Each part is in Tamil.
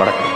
வணக்கம்.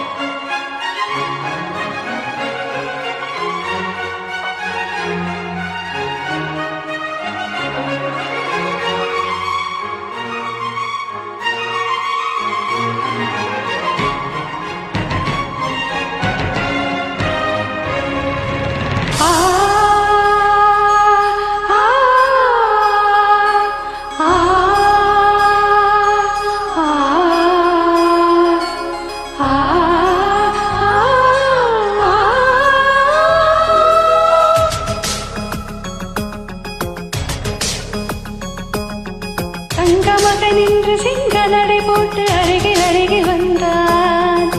மகன் இன்று சிங்க நடை போட்டு அருகில் அருகில் வந்தான்.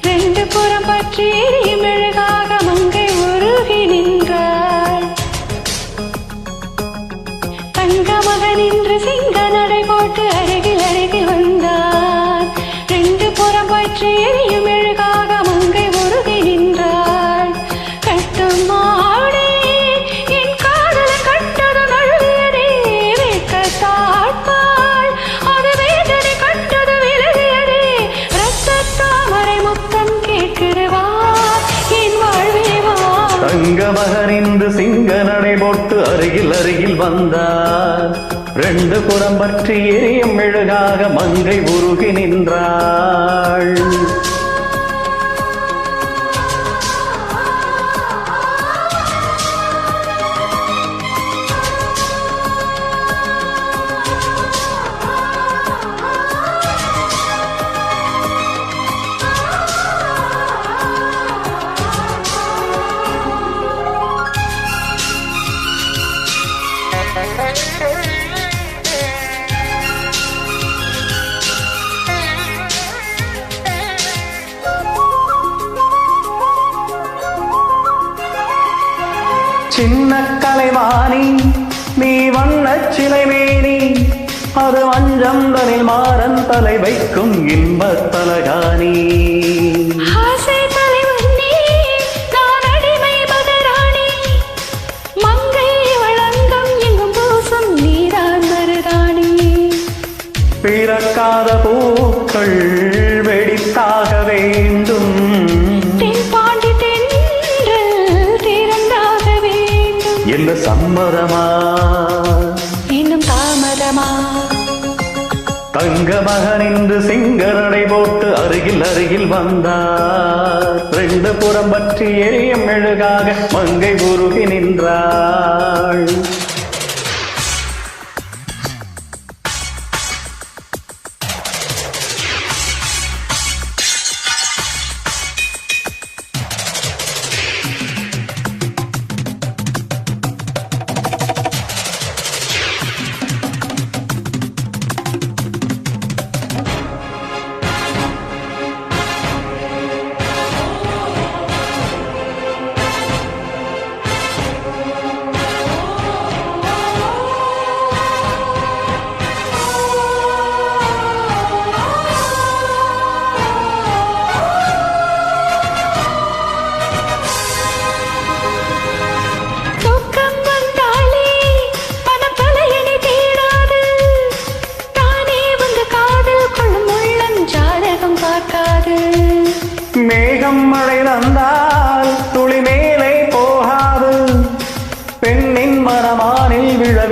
ரெண்டு புறம் பற்றி எரியும் தங்க மகனின்று சிங்க நடை போட்டு அருகில் அருகில் வந்தார். ரெண்டு புறம் பற்றி எரியும் மெழுகாக மங்கை உருகி நின்றாள். சின்ன கலைவாணி நீ வண்ண சிலைமேனி அது வஞ்சம் தனில் மாறன் தலை வைக்கும் இன்பத் தலகாணி. ஆசை தலைவன்னே, என்ன சம்மதமா? இன்னும் தாமதமா? தங்க மகனின்று சிங்கரடை போட்டு அருகில் அருகில் வந்தார். ரெண்டு புறம் பற்றி எரியும் மெழுகாக மங்கை உருகி நின்றாள்.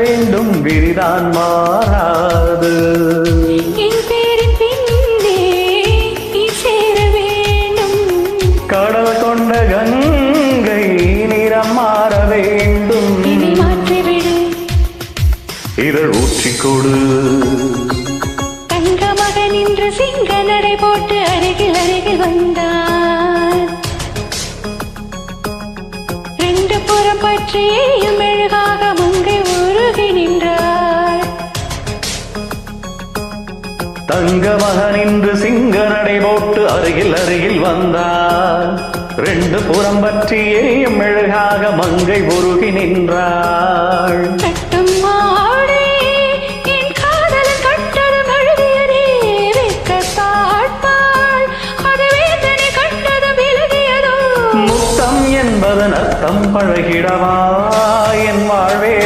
வேண்டும் விரிதான் மாறாது. கடல் கொண்ட கங்கை நிறம் மாற வேண்டும். இதழ் ஊற்றிக் கொடு. தங்க மகன் இன்று சிங்க நடை போட்டு அருகில் அருகில் வந்தான் ரெண்டு புறம் பற்றி எரியும் தங்க மகனின்று சிங்க நடை போட்டு அருகில் அருகில் வந்தார். ரெண்டு புறம் பற்றி எரியும் மெழுகாக மங்கை உருகி நின்றாள். முத்தம் என்பதன் அர்த்தம் பழகிடவா? என் வாழ்வே